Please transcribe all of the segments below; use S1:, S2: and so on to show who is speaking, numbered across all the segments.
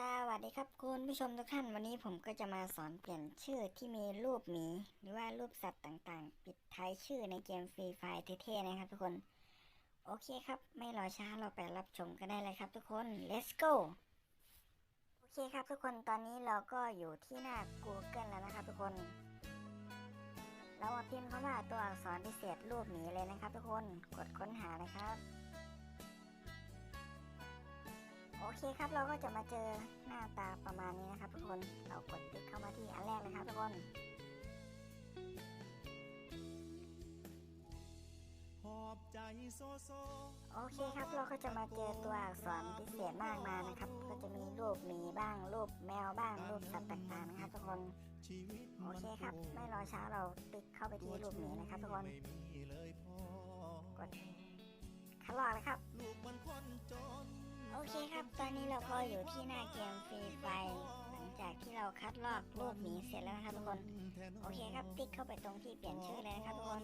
S1: สวัสดีครับคุณผู้ชมทุกท่านวันนี้ผมก็จะมาสอนเปลี่ยนชื่อที่มีรูปหมีหรือว่ารูปสัตว์ต่างๆ ปิดท้ายชื่อในเกมฟรีไฟเท่ๆนะครับทุกคน โอเคครับ ไม่รอช้าเราไปรับชมกันได้เลยครับทุกคน let's go โอเคครับทุกคนตอนนี้เราก็อยู่ที่หน้า Google แล้วนะครับทุกคน เรามาพิมพ์คำว่าตัวอักษรพิเศษรูปหมีเลยนะครับทุกคนกดค้นหานะครับ เคครับเราก็จะมาเจอหน้าตาประมาณนี้นะครับ ทุกคนเรากดติ๊กเข้ามาที่อันแรกนะครับ ทุกคน
S2: หอบใจโซโซ
S1: โอเคครับเราก็จะมาเจอตัวอักษรพิเศษมากมายนะครับ ก็จะมีรูปหมีบ้างรูปแมวบ้างรูปสัตว์ต่างๆนะครับทุกคน
S2: ชีวิต
S1: โอเคครับไม่รอช้าเราติ๊กเข้าไปที่รูปหมีนะครับทุกคน
S2: ไม่มีเลยพ่อก
S1: ดคัดลอกนะครับ
S2: นี้
S1: เราก็อยู่ที่หน้าเกมฟรีไฟหลังจากที่เราคัดลอกรูปหมีเสร็จแล้วนะครับทุกคน โอเคครับติ๊กเข้าไปตรงที่เปลี่ยนชื่อเลยนะครับทุกคน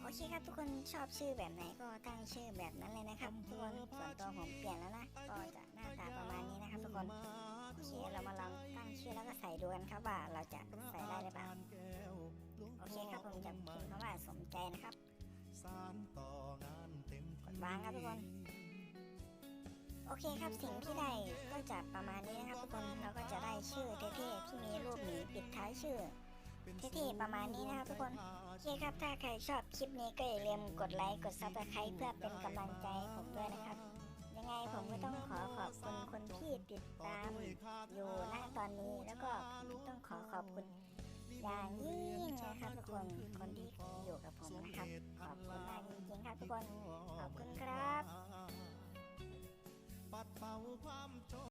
S1: โอเคครับทุกคนชอบชื่อแบบไหนก็ตั้งชื่อแบบนั้นเลยนะครับทุกคนส่วนตัวผมเปลี่ยนแล้วนะก็จะหน้าตาประมาณนี้นะครับทุกคนโอเคเรามาลองตั้งชื่อแล้วก็ใส่ดูกันครับว่าเราจะใส่ได้หรือเปล่าโอเคครับผมจะพิมพ์คำว่าสมใจนะครับ
S2: สารต่อ
S1: วางครับทุกคน โอเคครับสิ่งที่ได้ก็จะประมาณนี้นะครับทุกคนเราก็จะได้ชื่อเท่ๆที่มีรูปหมีปิดท้ายชื่อเท่ๆประมาณนี้นะครับทุกคนโอเคครับถ้าใครชอบคลิปนี้ก็อย่าลืมกดไลค์กดซับสไครต์เพื่อเป็นกำลังใจผมด้วยนะครับยังไงผมก็ต้องขอขอบคุณคนที่ติดตามอยู่ณตอนนี้แล้วก็ต้องขอขอบคุณอย่างยิ่งนะครับทุกคนคนที่อยู่กับผมนะครับขอบคุณมากจริงๆครับทุกค
S2: น